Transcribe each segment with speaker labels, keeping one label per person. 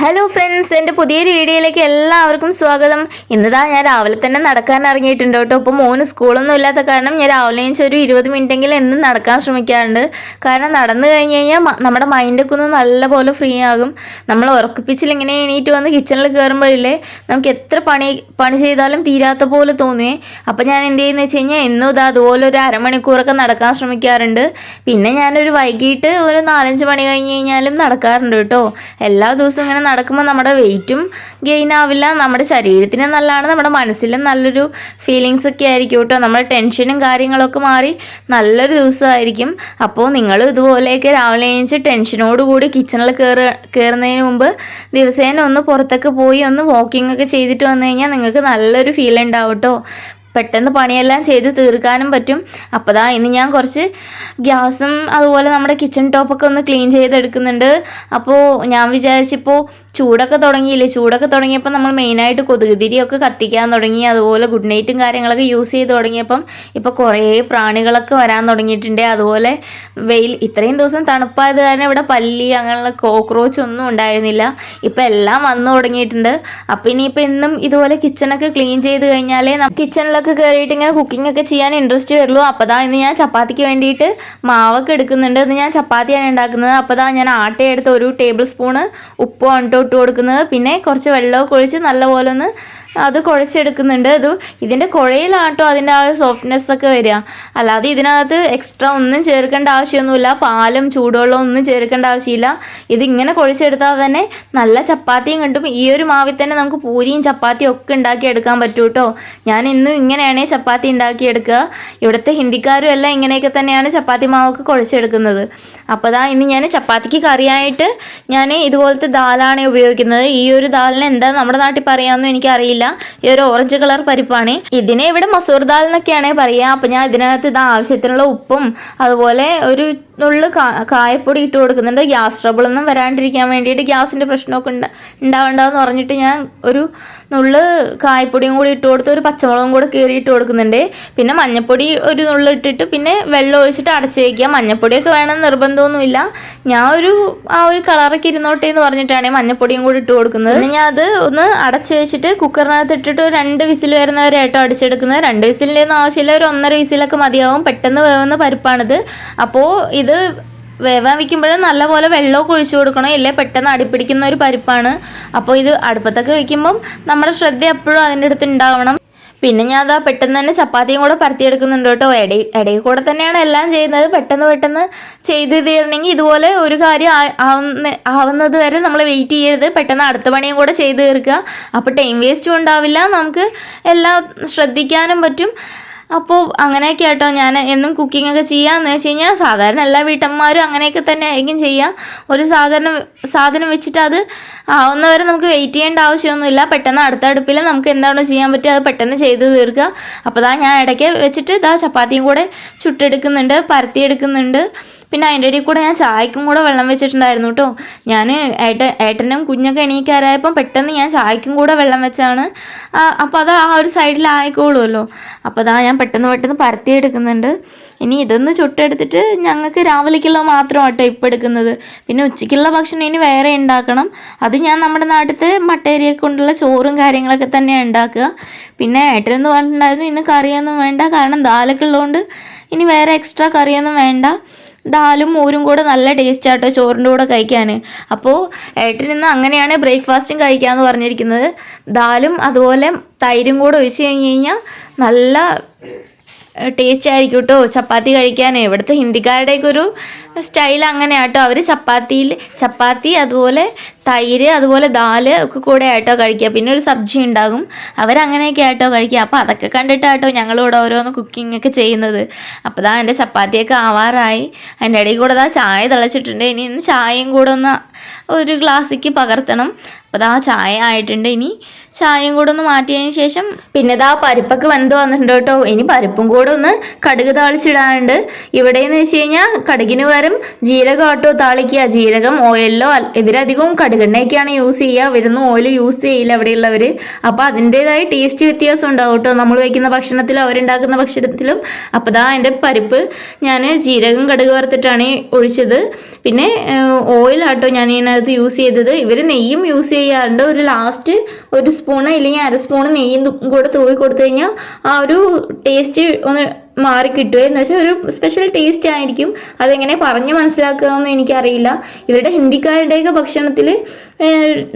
Speaker 1: Hello friends എന്റെ പുതിയൊരു വീഡിയോയിലേക്ക് എല്ലാവർക്കും സ്വാഗതം. ഇന്നതാ ഞാൻ രാവിലെ തന്നെ നടക്കാൻ ഇറങ്ങിയിട്ടുണ്ട് കേട്ടോ. ഇപ്പോൾ മോന് സ്കൂളൊന്നും ഇല്ലാത്ത കാരണം ഞാൻ രാവിലെ ഒരു ഇരുപത് മിനിറ്റെങ്കിലും എന്നും നടക്കാൻ ശ്രമിക്കാറുണ്ട്. കാരണം നടന്നു കഴിഞ്ഞ് കഴിഞ്ഞാൽ നമ്മുടെ മൈൻഡൊക്കെ ഒന്ന് നല്ലപോലെ ഫ്രീ ആകും. നമ്മൾ ഉറക്കിപ്പിച്ചിൽ ഇങ്ങനെ എണീറ്റ് വന്ന് കിച്ചണിൽ കയറുമ്പോഴില്ലേ നമുക്ക് എത്ര പണി പണി ചെയ്താലും തീരാത്ത പോലെ തോന്നുവേ. അപ്പോൾ ഞാൻ എന്ത് ചെയ്യുന്നത് വെച്ച് കഴിഞ്ഞാൽ എന്നും ഇതാ അതുപോലെ ഒരു അരമണിക്കൂറൊക്കെ നടക്കാൻ ശ്രമിക്കാറുണ്ട്. പിന്നെ ഞാനൊരു വൈകിട്ട് ഒരു നാലഞ്ച് മണി കഴിഞ്ഞ് കഴിഞ്ഞാലും നടക്കാറുണ്ട് കേട്ടോ. എല്ലാ ദിവസവും ഇങ്ങനെ നടക്കുമ്പോൾ നമ്മുടെ വെയിറ്റും ഗെയിൻ ആവില്ല. നമ്മുടെ ശരീരത്തിന് നല്ലതാണ്. നമ്മുടെ മനസ്സിലും നല്ലൊരു ഫീലിങ്സ് ഒക്കെ ആയിരിക്കും കേട്ടോ. നമ്മുടെ ടെൻഷനും കാര്യങ്ങളൊക്കെ മാറി നല്ലൊരു ദിവസമായിരിക്കും. അപ്പോൾ നിങ്ങൾ ഇതുപോലെയൊക്കെ രാവിലെ എണീച്ച് ടെൻഷനോട് കൂടി കിച്ചണിൽ കയറി കയറുന്നതിന് മുമ്പ് ദിവസേന ഒന്ന് പുറത്തൊക്കെ പോയി ഒന്ന് വാക്കിംഗ് ഒക്കെ ചെയ്തിട്ട് വന്നു കഴിഞ്ഞാൽ നിങ്ങൾക്ക് നല്ലൊരു ഫീൽ ഉണ്ടാവും കേട്ടോ. പെട്ടെന്ന് പണിയെല്ലാം ചെയ്ത് തീർക്കാനും പറ്റും. അപ്പോൾ ഇന്ന് ഞാൻ കുറച്ച് ഗ്യാസും അതുപോലെ നമ്മുടെ കിച്ചൺ ടോപ്പൊക്കെ ഒന്ന് ക്ലീൻ ചെയ്തെടുക്കുന്നുണ്ട്. അപ്പോൾ ഞാൻ വിചാരിച്ചിപ്പോൾ ചൂടൊക്കെ തുടങ്ങിയില്ലേ? ചൂടൊക്കെ തുടങ്ങിയപ്പോൾ നമ്മൾ മെയിനായിട്ട് കൊതുകുതിരിയൊക്കെ കത്തിക്കാൻ തുടങ്ങി അതുപോലെ ഗുഡ് നൈറ്റും കാര്യങ്ങളൊക്കെ യൂസ് ചെയ്ത് തുടങ്ങിയപ്പം ഇപ്പോൾ കുറേ പ്രാണികളൊക്കെ വരാൻ തുടങ്ങിയിട്ടുണ്ട്. അതുപോലെ വെയിൽ ഇത്രയും ദിവസം തണുപ്പായത് കാരണം ഇവിടെ പല്ലി അങ്ങനെയുള്ള കോക്രോച്ച് ഒന്നും ഉണ്ടായിരുന്നില്ല. ഇപ്പം എല്ലാം വന്നു തുടങ്ങിയിട്ടുണ്ട്. അപ്പം ഇനിയിപ്പോൾ എന്നും ഇതുപോലെ കിച്ചണൊക്കെ ക്ലീൻ ചെയ്ത് കഴിഞ്ഞാലേ കിച്ചണിലൊക്കെ കയറിയിട്ട് ഇങ്ങനെ കുക്കിംഗ് ഒക്കെ ചെയ്യാൻ ഇൻട്രസ്റ്റ് വരുള്ളൂ. അപ്പോൾ ഇന്ന് ഞാൻ ചപ്പാത്തിക്ക് വേണ്ടിയിട്ട് മാവൊക്കെ എടുക്കുന്നുണ്ട്. ഇന്ന് ഞാൻ ചപ്പാത്തിയാണ് ഉണ്ടാക്കുന്നത്. അപ്പോൾ ഞാൻ ആട്ടയെടുത്ത് ഒരു ടേബിൾ സ്പൂണ് ഉപ്പ് വൺ ട്ടോ ഇട്ട് കൊടുക്കുന്നത്. പിന്നെ കുറച്ച് വെള്ളമൊക്കെ ഒഴിച്ച് നല്ലപോലെ ഒന്ന് അത് കുഴച്ചെടുക്കുന്നുണ്ട്. അത് ഇതിന്റെ കുഴയിലാട്ടോ അതിന്റെ ആ സോഫ്റ്റ്നെസ് ഒക്കെ വരിക. അല്ലാതെ ഇതിനകത്ത് എക്സ്ട്രാ ഒന്നും ചേർക്കേണ്ട ആവശ്യമൊന്നുമില്ല. പാലും ചൂടുവെള്ളവും ഒന്നും ചേർക്കേണ്ട ആവശ്യമില്ല. ഇതിങ്ങനെ കുഴച്ചെടുത്താൽ തന്നെ നല്ല ചപ്പാത്തിയും കിട്ടും. ഈ ഒരു മാവിൽ തന്നെ നമുക്ക് പൂരിയും ചപ്പാത്തിയും ഒക്കെ ഉണ്ടാക്കി എടുക്കാൻ പറ്റും കേട്ടോ ഞാൻ ഇന്നും ഇങ്ങനെയാണ് ചപ്പാത്തി ഉണ്ടാക്കിയെടുക്കുക. ഇവിടുത്തെ ഹിന്ദിക്കാരും എല്ലാം ഇങ്ങനെയൊക്കെ തന്നെയാണ് ചപ്പാത്തി മാവൊക്കെ കുഴച്ചെടുക്കുന്നത്. അപ്പോൾ ദാ ഇന്ന് ഞാൻ ചപ്പാത്തിക്ക് കറിയായിട്ട് ഞാൻ ഇതുപോലത്തെ ദാലാണ് ഉപയോഗിക്കുന്നത്. ഈ ഒരു ദാലിന് എന്താ നമ്മുടെ നാട്ടിൽ പറയാമെന്ന് എനിക്കറിയില്ല. ഈ ഒരു ഓറഞ്ച് കളർ പരിപ്പാണ്. ഇതിനെ ഇവിടെ മസൂർ ദാൽ എന്നൊക്കെയാണ് പറയുക അപ്പോൾ ഞാൻ ഇതിനകത്ത് ഇത് ആവശ്യത്തിനുള്ള ഉപ്പും അതുപോലെ ഒരു നുള്ളു കായപ്പൊടി ഇട്ട് കൊടുക്കുന്നുണ്ട്. ഗ്യാസ് ട്രബിൾ ഒന്നും വരാണ്ടിരിക്കാൻ വേണ്ടിയിട്ട് ഗ്യാസിന്റെ പ്രശ്നമൊക്കെ ഉണ്ട് ഉണ്ടാവണ്ടെന്ന് പറഞ്ഞിട്ട് ഞാൻ ഒരു നുള്ളു കായപ്പൊടിയും കൂടി ഇട്ട് കൊടുത്ത് ഒരു പച്ചമുളകും കൂടെ കീറി ഇട്ട് കൊടുക്കുന്നുണ്ട്. പിന്നെ മഞ്ഞപ്പൊടി ഒരു നുള്ളു ഇട്ടിട്ട് പിന്നെ വെള്ളം ഒഴിച്ചിട്ട് അടച്ച് വയ്ക്കുക മഞ്ഞപ്പൊടിയൊക്കെ വേണമെന്ന് നിർബന്ധമൊന്നുമില്ല. ഞാൻ ഒരു ആ ഒരു കളറൊക്കെ ഇരുന്നോട്ടെ എന്ന് പറഞ്ഞിട്ടാണ് മഞ്ഞപ്പൊടിയും കൂടി ഇട്ട് കൊടുക്കുന്നത്. ഞാൻ അത് ഒന്ന് അടച്ച് വെച്ചിട്ട് കുക്കറിനകത്ത് ഇട്ടിട്ട് രണ്ട് വിസിൽ വരുന്നവരായിട്ടോ അടിച്ചെടുക്കുന്നത്. രണ്ട് വിസിലിന്റെ ഒന്നും ആവശ്യമില്ല. ഒരു ഒന്നര വിസിലൊക്കെ മതിയാവും. പെട്ടെന്ന് വേവുന്ന പരിപ്പാണിത്. അപ്പോൾ ഇത് വേവാൻ വെക്കുമ്പോഴും നല്ലപോലെ വെള്ളമൊക്കെ ഒഴിച്ചു കൊടുക്കണം. ഇല്ലേ? പെട്ടെന്ന് അടിപ്പിടിക്കുന്ന ഒരു പരിപ്പാണ്. അപ്പോൾ ഇത് അടുപ്പത്തൊക്കെ വെക്കുമ്പം നമ്മുടെ ശ്രദ്ധ എപ്പോഴും അതിന്റെ അടുത്ത് ഉണ്ടാവണം. പിന്നെ ഞാൻ അതാ പെട്ടെന്ന് തന്നെ ചപ്പാത്തിയും കൂടെ പരത്തിയെടുക്കുന്നുണ്ട് കേട്ടോ. ഇടയിൽ ഇടയിൽ കൂടെ തന്നെയാണ് എല്ലാം ചെയ്യുന്നത്. പെട്ടെന്ന് പെട്ടെന്ന് ചെയ്ത് തീരണമെങ്കിൽ ഇതുപോലെ ഒരു കാര്യം ആവുന്ന ആവുന്നത് വരെ നമ്മൾ വെയിറ്റ് ചെയ്യരുത്. പെട്ടെന്ന് അടുത്ത പണിയും കൂടെ ചെയ്ത് തീർക്കുക. അപ്പോൾ ടൈം വേസ്റ്റും ഉണ്ടാവില്ല. നമുക്ക് എല്ലാം ശ്രദ്ധിക്കാനും പറ്റും. അപ്പോൾ അങ്ങനെയൊക്കെ ആട്ടോ ഞാൻ എന്നും കുക്കിംഗ് ഒക്കെ ചെയ്യാന്ന് വെച്ച് കഴിഞ്ഞാൽ സാധാരണ എല്ലാ വീട്ടമ്മമാരും അങ്ങനെയൊക്കെ തന്നെ ആയിരിക്കും ചെയ്യുക ഒരു സാധാരണ സാധനം വെച്ചിട്ട് അത് ആവുന്നവരെ നമുക്ക് വെയിറ്റ് ചെയ്യേണ്ട ആവശ്യമൊന്നുമില്ല. പെട്ടെന്ന് അടുത്ത അടുപ്പിൽ നമുക്ക് എന്താണോ ചെയ്യാൻ പറ്റുക അത് പെട്ടെന്ന് ചെയ്ത് തീർക്കുക. അപ്പോൾ ഞാൻ ഇടയ്ക്ക് വെച്ചിട്ട് ഇതാ ചപ്പാത്തിയും കൂടെ ചുട്ടെടുക്കുന്നുണ്ട് പരത്തിയെടുക്കുന്നുണ്ട്. പിന്നെ അതിന്റെ ഇടയിൽ കൂടെ ഞാൻ ചായക്കും കൂടെ വെള്ളം വെച്ചിട്ടുണ്ടായിരുന്നു കേട്ടോ. ഞാൻ ഏട്ട ഏട്ടനും കുഞ്ഞൊക്കെ എണീക്കാരായപ്പം പെട്ടെന്ന് ഞാൻ ചായക്കും കൂടെ വെള്ളം വെച്ചാണ്. അപ്പോൾ അത് ആ ഒരു സൈഡിലായിക്കോളുമല്ലോ അപ്പോൾ അതാ ഞാൻ പെട്ടെന്ന് പെട്ടെന്ന് പരത്തിയെടുക്കുന്നുണ്ട് ഇനി ഇതൊന്ന് ചുട്ടെടുത്തിട്ട് ഞങ്ങൾക്ക് രാവിലേക്കുള്ള കേട്ടോ ഇപ്പം എടുക്കുന്നത്. പിന്നെ ഉച്ചയ്ക്കുള്ള ഭക്ഷണം ഇനി വേറെ ഉണ്ടാക്കണം. അത് ഞാൻ നമ്മുടെ നാട്ടിലത്തെ മട്ടേരിയെ കൊണ്ടുള്ള ചോറും കാര്യങ്ങളൊക്കെ തന്നെയാണ് ഉണ്ടാക്കുക. പിന്നെ ഏട്ടനെന്ന് പറഞ്ഞിട്ടുണ്ടായിരുന്നു ഇന്ന് കറിയൊന്നും വേണ്ട. കാരണം ദാലൊക്കെ ഉള്ളതുകൊണ്ട് ഇനി വേറെ എക്സ്ട്രാ കറിയൊന്നും വേണ്ട. ദാലും മോരും കൂടെ നല്ല ടേസ്റ്റ് ആട്ടോ ചോറിന്റെ കൂടെ കഴിക്കാൻ. അപ്പോൾ ഏട്ടൻ ഇന്ന് അങ്ങനെയാണ് ബ്രേക്ക്ഫാസ്റ്റും കഴിക്കാമെന്ന് പറഞ്ഞിരിക്കുന്നത്. ദാലും അതുപോലെ തൈരും കൂടെ ഒഴിച്ച് കഴിഞ്ഞ് കഴിഞ്ഞാൽ നല്ല ടേസ്റ്റ് ആയിരിക്കും കേട്ടോ ചപ്പാത്തി കഴിക്കാൻ ഇവിടുത്തെ ഹിന്ദിക്കാരുടെയൊക്കെ ഒരു സ്റ്റൈൽ അങ്ങനെയാട്ടോ. അവർ ചപ്പാത്തിയിൽ ചപ്പാത്തി അതുപോലെ തൈര് അതുപോലെ ദാൽ ഒക്കെ കൂടെ ആയിട്ടോ കഴിക്കുക. പിന്നെ ഒരു സബ്ജി ഉണ്ടാകും. അവരങ്ങനെയൊക്കെ ആയിട്ടോ കഴിക്കുക. അപ്പോൾ അതൊക്കെ കണ്ടിട്ടാട്ടോ ഞങ്ങളിവിടെ ഓരോന്ന് കുക്കിംഗ് ഒക്കെ ചെയ്യുന്നത്. അപ്പോൾ ദാ എന്റെ ചപ്പാത്തിയൊക്കെ ആവാറായി. അതിന്റെ ഇടയിൽ കൂടെ ദാ ചായ തിളച്ചിട്ടുണ്ട്. ഇനി ഇന്ന് ചായയും കൂടെ ഒന്ന് ഒരു ഗ്ലാസ്സിക്ക് പകർത്തണം. അപ്പോൾ ദാ ചായ ആയിട്ടുണ്ട്. ഇനി ചായയും കൂടെ ഒന്ന് മാറ്റിയതിന് ശേഷം പിന്നെ ഇതാ പരിപ്പൊക്കെ വെന്ത് വന്നിട്ടുണ്ട് കേട്ടോ. ഇനി പരിപ്പും കൂടെ ഒന്ന് കടുക് താളിച്ചിടാനുണ്ട്. ഇവിടെ എന്ന് വെച്ച് കഴിഞ്ഞാൽ കടുകിന് പകരം ജീരകം ആട്ടോ താളിക്കുക. ജീരകം ഓയിലോ ഇവരധികവും കടുകെണ്ണയൊക്കെയാണ് യൂസ് ചെയ്യുക. ഇവരൊന്നും ഓയിൽ യൂസ് ചെയ്യില്ല അവിടെയുള്ളവർ അപ്പോൾ അതിന്റെതായ ടേസ്റ്റ് വ്യത്യാസം ഉണ്ടാവും കേട്ടോ. നമ്മൾ വയ്ക്കുന്ന ഭക്ഷണത്തിലും അവരുണ്ടാക്കുന്ന ഭക്ഷണത്തിലും. അപ്പോൾ ദാ എന്റെ പരിപ്പ് ഞാൻ ജീരകം കടുക് വറുത്തിട്ടാണ് ഒഴിച്ചത്. പിന്നെ ഓയിലാട്ടോ ഞാൻ ഇതിനകത്ത് യൂസ് ചെയ്തത്. ഇവർ നെയ്യും യൂസ് ചെയ്യാറുണ്ട്. ഒരു ലാസ്റ്റ് ഒരു സ്പൂണ് ഇല്ലെങ്കിൽ അര സ്പൂണ് നെയ്യും കൂടെ തൂവി കൊടുത്തു കഴിഞ്ഞാൽ ആ ഒരു ടേസ്റ്റ് ഒന്ന് മാറി കിട്ടുക എന്ന് വെച്ചാൽ ഒരു സ്പെഷ്യൽ ടേസ്റ്റ് ആയിരിക്കും. അതെങ്ങനെ പറഞ്ഞു മനസ്സിലാക്കുകയെന്ന് എനിക്കറിയില്ല. ഇവരുടെ ഹിന്ദിക്കാരുടെയൊക്കെ ഭക്ഷണത്തിൽ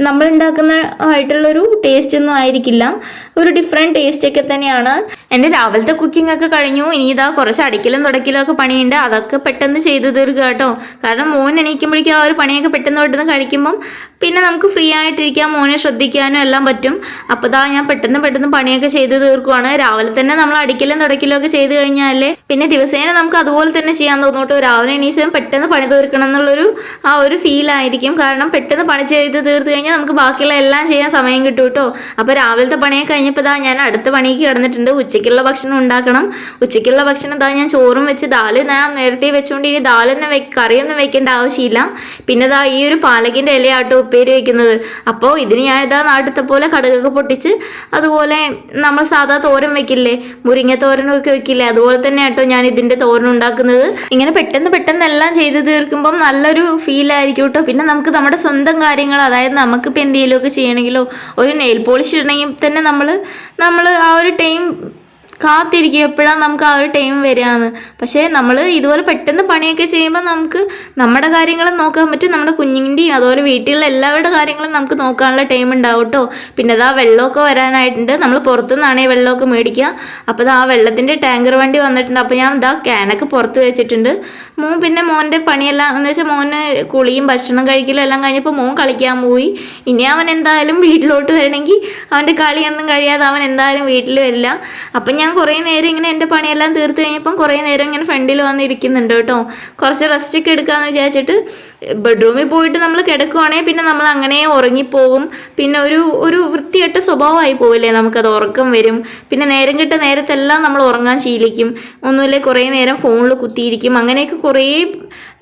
Speaker 1: നമ്മൾ ഉണ്ടാക്കുന്ന ആയിട്ടുള്ളൊരു ടേസ്റ്റ് ഒന്നും ആയിരിക്കില്ല. ഒരു ഡിഫറെന്റ് ടേസ്റ്റ് ഒക്കെ തന്നെയാണ്. എന്റെ രാവിലത്തെ കുക്കിംഗ് ഒക്കെ കഴിഞ്ഞു. ഇനി ഇതാ കുറച്ച് അടിക്കലും തുടക്കലും ഒക്കെ പണിയുണ്ട്. അതൊക്കെ പെട്ടെന്ന് ചെയ്തു തീർക്കുക കേട്ടോ. കാരണം മോൻ എണീക്കുമ്പോഴേക്കും ആ ഒരു പണിയൊക്കെ പെട്ടെന്ന് പെട്ടെന്ന് കഴിക്കുമ്പം പിന്നെ നമുക്ക് ഫ്രീ ആയിട്ടിരിക്കാം മോനെ ശ്രദ്ധിക്കാനും എല്ലാം പറ്റും. അപ്പോൾ ഇതാ ഞാൻ പെട്ടെന്ന് പെട്ടെന്ന് പണിയൊക്കെ ചെയ്ത് തീർക്കുവാണ്. രാവിലെ തന്നെ നമ്മൾ അടിക്കലും തുടക്കലും ഒക്കെ ചെയ്ത് കഴിഞ്ഞാൽ പിന്നെ ദിവസേന നമുക്ക് അതുപോലെ തന്നെ ചെയ്യാൻ തോന്നൂട്ടോ രാവിലെ എണീച്ചും പെട്ടെന്ന് പണി തീർക്കണം എന്നുള്ളൊരു ആ ഒരു ഫീലായിരിക്കും കാരണം പെട്ടെന്ന് പണി ചെയ്ത് തീർത്ത് കഴിഞ്ഞാൽ നമുക്ക് ബാക്കിയുള്ള എല്ലാം ചെയ്യാൻ സമയം കിട്ടും കേട്ടോ അപ്പോൾ രാവിലത്തെ പണിയൊക്കെ കഴിഞ്ഞപ്പോൾ ഇതാ ഞാൻ അടുത്ത പണിക്ക് കിടന്നിട്ടുണ്ട്. ഉച്ചയ്ക്കുള്ള ഭക്ഷണം ഉണ്ടാക്കണം. ഉച്ചയ്ക്കുള്ള ഭക്ഷണം ഇതാ ഞാൻ ചോറും വെച്ച് ദാൽ ഞാൻ നേരത്തെ വെച്ചുകൊണ്ട് ഇനി ദാലൊന്നും വെ കറിയൊന്നും വെക്കേണ്ട ആവശ്യമില്ല. പിന്നെ ഇതാ ഈ ഒരു പാലക്കിന്റെ ഇലയാട്ടോ ഉപ്പേരി വെക്കുന്നത്. അപ്പോൾ ഇതിന് ഞാൻ ഇതാ നാട്ടിലത്തെ പോലെ കടുകൊക്കെ പൊട്ടിച്ച് അതുപോലെ നമ്മൾ സാധാ തോരൻ വെക്കില്ലേ? മുരിങ്ങ തോരനൊക്കെ വെക്കില്ലേ? അതുപോലെ തന്നെ ആട്ടോ ഞാൻ ഇതിന്റെ തോരൻ ഉണ്ടാക്കുന്നത്. ഇങ്ങനെ പെട്ടെന്ന് പെട്ടെന്ന് എല്ലാം ചെയ്ത് തീർക്കുമ്പം നല്ലൊരു ഫീലായിരിക്കും കേട്ടോ പിന്നെ നമുക്ക് നമ്മുടെ സ്വന്തം കാര്യങ്ങൾ അതായത് നമുക്കിപ്പോൾ എന്തെങ്കിലുമൊക്കെ ചെയ്യണമെങ്കിലോ ഒരു നെയിൽ പോളിഷ് ഇടണമെങ്കിൽ തന്നെ നമ്മൾ നമ്മൾ ആ ഒരു ടൈം കാത്തിരിക്കും എപ്പോഴാണ് നമുക്ക് ആ ഒരു ടൈം വരികയെന്ന് പക്ഷേ നമ്മൾ ഇതുപോലെ പെട്ടെന്ന് പണിയൊക്കെ ചെയ്യുമ്പോൾ നമുക്ക് നമ്മുടെ കാര്യങ്ങളും നോക്കാൻ പറ്റും. നമ്മുടെ കുഞ്ഞിന്റെയും അതുപോലെ വീട്ടിലുള്ള എല്ലാവരുടെ കാര്യങ്ങളും നമുക്ക് നോക്കാനുള്ള ടൈം ഉണ്ടാവും കേട്ടോ പിന്നെ അതാ വെള്ളമൊക്കെ വരാനായിട്ടുണ്ട്. നമ്മൾ പുറത്തുനിന്നാണെങ്കിൽ വെള്ളമൊക്കെ മേടിക്കുക. അപ്പോൾ ആ വെള്ളത്തിന്റെ ടാങ്കർ വണ്ടി വന്നിട്ടുണ്ട്. അപ്പോൾ ഞാൻ ഇതാ ക്യാനൊക്കെ പുറത്ത് വെച്ചിട്ടുണ്ട്. മോൻ പിന്നെ മോന്റെ പണിയെല്ലാം എന്ന് വെച്ചാൽ മോന് കുളിയും ഭക്ഷണം കഴിക്കലും എല്ലാം കഴിഞ്ഞപ്പോൾ മോൻ കളിക്കാൻ പോയി. ഇനി അവൻ എന്തായാലും വീട്ടിലോട്ട് വരണമെങ്കിൽ അവന്റെ കളിയൊന്നും കഴിയാതെ അവൻ എന്തായാലും വീട്ടിൽ വരില്ല. അപ്പം ഞാൻ കുറേ നേരം ഇങ്ങനെ എന്റെ പണിയെല്ലാം തീർത്ത് കഴിഞ്ഞപ്പം കുറേ നേരം ഇങ്ങനെ ഫ്രണ്ടിൽ വന്നിരിക്കുന്നുണ്ട് കേട്ടോ. കുറച്ച് റെസ്റ്റ് ഒക്കെ എടുക്കാമെന്ന് വിചാരിച്ചിട്ട് ബെഡ്റൂമിൽ പോയിട്ട് നമ്മൾ കിടക്കുവാണെങ്കിൽ പിന്നെ നമ്മൾ അങ്ങനെ ഉറങ്ങിപ്പോകും. പിന്നെ ഒരു ഒരു വൃത്തികെട്ട സ്വഭാവമായി പോവില്ലേ നമുക്കത് ഉറക്കം വരും. പിന്നെ നേരം കിട്ട നേരത്തെല്ലാം നമ്മൾ ഉറങ്ങാൻ ശീലിക്കും. ഒന്നുമില്ലേ കുറേ നേരം ഫോണിൽ കുത്തിയിരിക്കും. അങ്ങനെയൊക്കെ കുറേ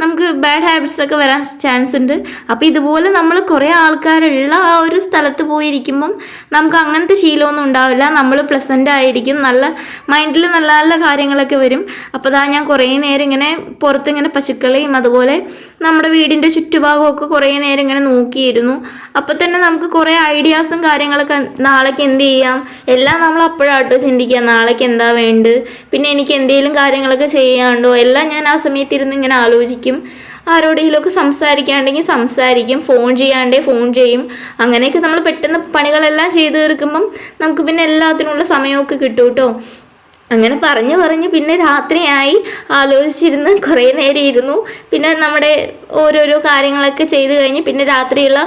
Speaker 1: നമുക്ക് ബാഡ് ഹാബിറ്റ്സ് ഒക്കെ വരാൻ ചാൻസ് ഉണ്ട്. അപ്പോൾ ഇതുപോലെ നമ്മൾ കുറേ ആൾക്കാരുള്ള ആ ഒരു സ്ഥലത്ത് പോയിരിക്കുമ്പം നമുക്ക് അങ്ങനത്തെ ശീലമൊന്നും ഉണ്ടാവില്ല. നമ്മൾ പ്ലസന്റ് ആയിരിക്കും. നല്ല മൈൻഡിൽ നല്ല നല്ല കാര്യങ്ങളൊക്കെ വരും. അപ്പോൾ അതാ ഞാൻ കുറേ നേരം ഇങ്ങനെ പുറത്തിങ്ങനെ പശുക്കളെയും അതുപോലെ നമ്മുടെ വീടിന്റെ ചുറ്റുഭാഗമൊക്കെ കുറേ നേരം ഇങ്ങനെ നോക്കിയിരുന്നു. അപ്പോൾ തന്നെ നമുക്ക് കുറേ ഐഡിയാസും കാര്യങ്ങളൊക്കെ നാളേക്ക് എന്ത് ചെയ്യാം? എല്ലാം നമ്മൾ അപ്പോഴാട്ടോ ചിന്തിക്കുക. നാളേക്ക് എന്താ വേണ്ടത്? പിന്നെ എനിക്ക് എന്തെങ്കിലും കാര്യങ്ങളൊക്കെ ചെയ്യാണ്ടോ? എല്ലാം ഞാൻ ആ സമയത്ത് ഇരുന്ന് ഇങ്ങനെ ആലോചിക്കും. ആരോടെങ്കിലുമൊക്കെ സംസാരിക്കാണ്ടെങ്കിൽ സംസാരിക്കും. ഫോൺ ചെയ്യാണ്ടേ ഫോൺ ചെയ്യും. അങ്ങനെയൊക്കെ നമ്മൾ പെട്ടെന്ന് പണികളെല്ലാം ചെയ്ത് തീർക്കുമ്പം നമുക്ക് പിന്നെ എല്ലാത്തിനുള്ള സമയമൊക്കെ കിട്ടും കേട്ടോ. അങ്ങനെ പറഞ്ഞു പറഞ്ഞ് പിന്നെ രാത്രിയായി. ആലോചിച്ചിരുന്ന് കുറേ നേരം ഇരുന്നു പിന്നെ നമ്മുടെ ഓരോരോ കാര്യങ്ങളൊക്കെ ചെയ്ത് കഴിഞ്ഞ് പിന്നെ രാത്രിയുള്ള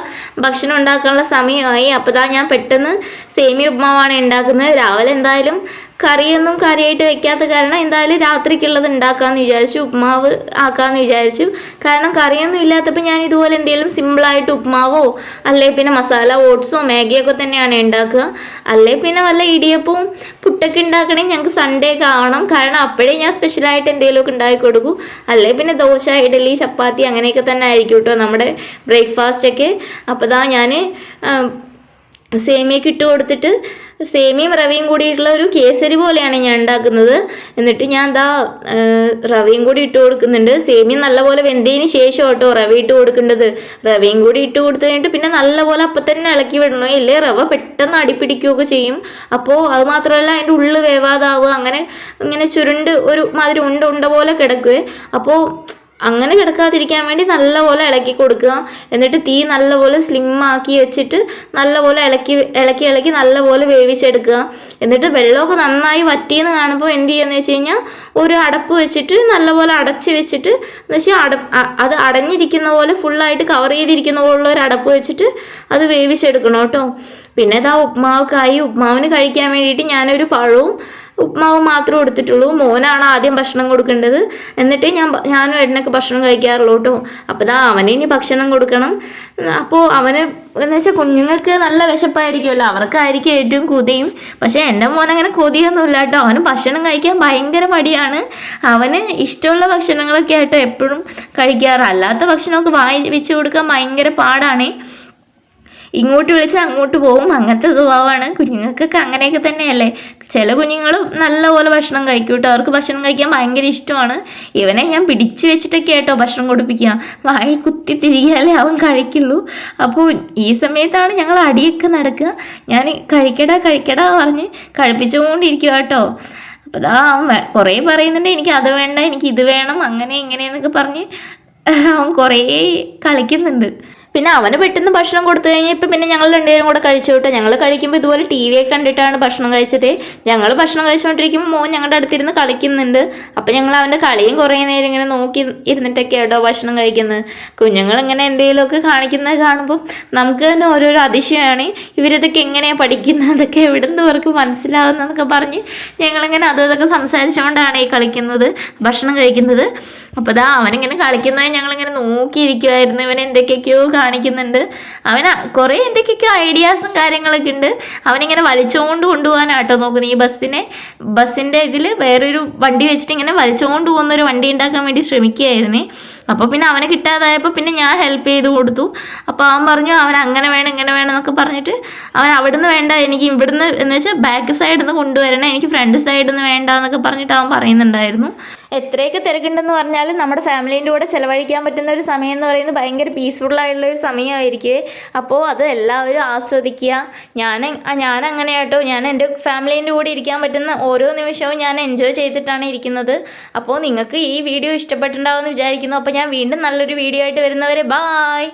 Speaker 1: ഭക്ഷണം ഉണ്ടാക്കാനുള്ള സമയമായി. അപ്പോൾ ഞാൻ പെട്ടെന്ന് സേമിയ ഉപ്മാവാണ് ഉണ്ടാക്കുന്നത്. രാവിലെ എന്തായാലും കറിയൊന്നും കറിയായിട്ട് വെക്കാത്ത കാരണം എന്തായാലും രാത്രിക്കുള്ളത് ഉണ്ടാക്കാമെന്ന് വിചാരിച്ചു ഉപ്മാവ് ആക്കാമെന്ന് വിചാരിച്ചു. കാരണം കറിയൊന്നും ഇല്ലാത്തപ്പോൾ ഞാൻ ഇതുപോലെ എന്തെങ്കിലും സിമ്പിളായിട്ട് ഉപ്മാവോ അല്ലേ പിന്നെ മസാല ഓട്സോ മാഗിയൊക്കെ തന്നെയാണ് ഉണ്ടാക്കുക. അല്ലെ പിന്നെ വല്ല ഇടിയപ്പവും പുട്ടൊക്കെ ഉണ്ടാക്കണമെങ്കിൽ ഞങ്ങൾക്ക് സൺഡേ ഒക്കെ ആവണം കാരണം അപ്പോഴേ ഞാൻ സ്പെഷ്യലായിട്ട് എന്തെങ്കിലുമൊക്കെ ഉണ്ടാക്കി കൊടുക്കൂ. അല്ലേ പിന്നെ ദോശ ഇഡലി ചപ്പാത്തി അങ്ങനെയൊക്കെ തന്നെ ആയിരിക്കും കേട്ടോ നമ്മുടെ ബ്രേക്ക്ഫാസ്റ്റൊക്കെ അപ്പോൾ ഞാൻ സേമിയൊക്കെ ഇട്ട് കൊടുത്തിട്ട് സേമിയും റവയും കൂടിയിട്ടുള്ള ഒരു കേസരി പോലെയാണ് ഞാൻ ഉണ്ടാക്കുന്നത്. എന്നിട്ട് ഞാൻ എന്താ റവയും കൂടി ഇട്ട് കൊടുക്കുന്നുണ്ട്. സേമിയ നല്ലപോലെ വെന്തതിന് ശേഷം കേട്ടോ റവ ഇട്ട് കൊടുക്കേണ്ടത്. റവയും കൂടി ഇട്ട് കൊടുത്തു കഴിഞ്ഞിട്ട് പിന്നെ നല്ലപോലെ അപ്പം തന്നെ ഇളക്കി വിടണോ? ഇല്ലേ? റവ പെട്ടെന്ന് അടിപ്പിടിക്കുകയൊക്കെ ചെയ്യും. അപ്പോൾ അത് മാത്രമല്ല അതിന്റെ ഉള്ളിൽ വേവാതാവുക അങ്ങനെ ഇങ്ങനെ ചുരുണ്ട് ഒരു മാതിരി ഉണ്ട ഉണ്ട പോലെ കിടക്കുക അപ്പോൾ അങ്ങനെ കിടക്കാതിരിക്കാൻ വേണ്ടി നല്ലപോലെ ഇളക്കി കൊടുക്കുക. എന്നിട്ട് തീ നല്ലപോലെ സ്ലിം ആക്കി വെച്ചിട്ട് നല്ലപോലെ ഇളക്കി ഇളക്കി ഇളക്കി നല്ലപോലെ വേവിച്ചെടുക്കുക. എന്നിട്ട് വെള്ളമൊക്കെ നന്നായി വറ്റിയെന്ന് കാണുമ്പോൾ എന്ത് ചെയ്യുകയെന്ന് വെച്ച് കഴിഞ്ഞാൽ ഒരു അടപ്പ് വെച്ചിട്ട് നല്ലപോലെ അടച്ച് വെച്ചിട്ട് എന്ന് വെച്ചാൽ അട അത് അടഞ്ഞിരിക്കുന്ന പോലെ ഫുള്ളായിട്ട് കവർ ചെയ്തിരിക്കുന്ന പോലുള്ള ഒരു അടപ്പ് വെച്ചിട്ട് അത് വേവിച്ചെടുക്കണം കേട്ടോ. പിന്നെ ഇതാ ഉപ്മാവ്ക്കായി ഉപ്മാവിന് കഴിക്കാൻ വേണ്ടിയിട്ട് ഞാനൊരു പഴവും ഉപ്മാവ് മാത്രമേ എടുത്തിട്ടുള്ളൂ. മോനാണ് ആദ്യം ഭക്ഷണം കൊടുക്കേണ്ടത്. എന്നിട്ട് ഞാൻ ഞാനും ഏട്ടനൊക്കെ ഭക്ഷണം കഴിക്കാറുള്ളൂ കേട്ടോ അപ്പോൾ ഇതാ അവന് ഇനി ഭക്ഷണം കൊടുക്കണം. അപ്പോൾ അവന് എന്ന് വെച്ചാൽ കുഞ്ഞുങ്ങൾക്ക് നല്ല വിശപ്പായിരിക്കുമല്ലോ അവർക്കായിരിക്കും ഏറ്റവും കൊതിയും. പക്ഷേ എന്റെ മോൻ അങ്ങനെ കൊതിയൊന്നുമില്ല കേട്ടോ അവന് ഭക്ഷണം കഴിക്കാൻ ഭയങ്കര മടിയാണ്. അവന് ഇഷ്ടമുള്ള ഭക്ഷണങ്ങളൊക്കെ ആയിട്ടോ എപ്പോഴും കഴിക്കാറ്. അല്ലാത്ത ഭക്ഷണമൊക്കെ വായി വെച്ച് കൊടുക്കാൻ ഭയങ്കര പാടാണേ. ഇങ്ങോട്ട് വിളിച്ചാൽ അങ്ങോട്ട് പോകും. അങ്ങനത്തെ സ്വഭാവമാണ്. കുഞ്ഞുങ്ങൾക്കൊക്കെ അങ്ങനെയൊക്കെ തന്നെയല്ലേ? ചില കുഞ്ഞുങ്ങൾ നല്ലപോലെ ഭക്ഷണം കഴിക്കും കേട്ടോ അവർക്ക് ഭക്ഷണം കഴിക്കാൻ ഭയങ്കര ഇഷ്ടമാണ്. ഇവനെ ഞാൻ പിടിച്ചു വെച്ചിട്ടൊക്കെ ആട്ടോ ഭക്ഷണം കൊടുപ്പിക്കുക വായി കുത്തി തിരികെയല്ലേ അവൻ കഴിക്കുള്ളൂ. അപ്പോൾ ഈ സമയത്താണ് ഞങ്ങൾ അടിയൊക്കെ നടക്കുക. ഞാൻ കഴിക്കടാ കഴിക്കടാ പറഞ്ഞ് കഴിപ്പിച്ചുകൊണ്ടിരിക്കുക കേട്ടോ അപ്പോൾ അവൻ കുറേ പറയുന്നുണ്ട്. എനിക്ക് അത് വേണ്ട എനിക്ക് ഇത് വേണം അങ്ങനെ ഇങ്ങനെയെന്നൊക്കെ പറഞ്ഞ് അവൻ കുറേ കളിക്കുന്നുണ്ട്. പിന്നെ അവന് പെട്ടെന്ന് ഭക്ഷണം കൊടുത്തു കഴിഞ്ഞാൽ ഇപ്പം പിന്നെ ഞങ്ങൾ രണ്ടുപേരും കൂടെ കഴിച്ചു വിട്ടോ. ഞങ്ങൾ കഴിക്കുമ്പോൾ ഇതുപോലെ ടി വി ഒക്കെ കണ്ടിട്ടാണ് ഭക്ഷണം കഴിച്ചത്. ഞങ്ങൾ ഭക്ഷണം കഴിച്ചുകൊണ്ടിരിക്കുമ്പോൾ മോൻ ഞങ്ങളുടെ അടുത്തിരുന്ന് കളിക്കുന്നുണ്ട്. അപ്പം ഞങ്ങൾ അവന്റെ കളിയും കുറേ നേരം ഇങ്ങനെ നോക്കി ഇരുന്നിട്ടൊക്കെ കേട്ടോ ഭക്ഷണം കഴിക്കുന്നത് കുഞ്ഞുങ്ങൾ ഇങ്ങനെ എന്തെങ്കിലുമൊക്കെ കാണിക്കുന്നത് കാണുമ്പോൾ നമുക്ക് തന്നെ ഓരോരോ അതിശയമാണ്. ഇവരിതൊക്കെ എങ്ങനെയാണ് പഠിക്കുന്നത് അതൊക്കെ എവിടെ നിന്ന് ഇവർക്ക് മനസ്സിലാവുന്നതെന്നൊക്കെ പറഞ്ഞ് ഞങ്ങളിങ്ങനെ അതും ഇതൊക്കെ സംസാരിച്ചുകൊണ്ടാണ് ഈ കളിക്കുന്നത് ഭക്ഷണം കഴിക്കുന്നത്. അപ്പോൾ ദാ അവനിങ്ങനെ കളിക്കുന്നത് ഞങ്ങളിങ്ങനെ നോക്കിയിരിക്കുമായിരുന്നു ഇവൻ എന്തൊക്കെയൊക്കെയോ കാണിക്കുന്നുണ്ട്. അവന് കുറേ എന്തൊക്കെയൊക്കെ ഐഡിയാസും കാര്യങ്ങളൊക്കെ ഉണ്ട്. അവനിങ്ങനെ വലിച്ചുകൊണ്ട് കൊണ്ടുപോകാനാട്ടോ നോക്കുന്നത്. ഈ ബസ്സിനെ ബസ്സിന്റെ ഇതിൽ വേറൊരു വണ്ടി വെച്ചിട്ട് ഇങ്ങനെ വലിച്ചുകൊണ്ട് പോകുന്ന ഒരു വണ്ടി ഉണ്ടാക്കാൻ വേണ്ടി ശ്രമിക്കുകയായിരുന്നു. അപ്പോൾ പിന്നെ അവനെ കിട്ടാതായപ്പോൾ പിന്നെ ഞാൻ ഹെൽപ്പ് ചെയ്ത് കൊടുത്തു. അപ്പോൾ അവൻ പറഞ്ഞു അവൻ അങ്ങനെ വേണം ഇങ്ങനെ വേണം എന്നൊക്കെ പറഞ്ഞിട്ട് അവൻ അവിടുന്ന് വേണ്ട എനിക്ക് ഇവിടുന്ന് എന്ന് വെച്ചാൽ ബാക്ക് സൈഡിൽ നിന്ന് കൊണ്ടുവരണം എനിക്ക് ഫ്രണ്ട് സൈഡിൽ നിന്ന് വേണ്ട എന്നൊക്കെ പറഞ്ഞിട്ട് അവൻ പറയുന്നുണ്ടായിരുന്നു. എത്രയൊക്കെ തിരക്കുണ്ടെന്ന് പറഞ്ഞാലും നമ്മുടെ ഫാമിലീന്റെ കൂടെ ചിലവഴിക്കാൻ പറ്റുന്ന ഒരു സമയം എന്ന് പറയുന്നത് ഭയങ്കര പീസ്ഫുൾ ആയിട്ടുള്ള ഒരു സമയമായിരിക്കും അപ്പോൾ അത് എല്ലാവരും ആസ്വദിക്കുക. ഞാൻ ഞാൻ അങ്ങനെ കേട്ടോ ഞാൻ എന്റെ ഫാമിലീന്റെ കൂടെ ഇരിക്കാൻ പറ്റുന്ന ഓരോ നിമിഷവും ഞാൻ എൻജോയ് ചെയ്തിട്ടാണ് ഇരിക്കുന്നത്. അപ്പോൾ നിങ്ങൾക്ക് ഈ വീഡിയോ ഇഷ്ടപ്പെട്ടിട്ടുണ്ടാവുമെന്ന് വിചാരിക്കുന്നു. അപ്പോൾ ഞാൻ വീണ്ടും നല്ലൊരു വീഡിയോ ആയിട്ട് വരുന്നവരെ ബായ്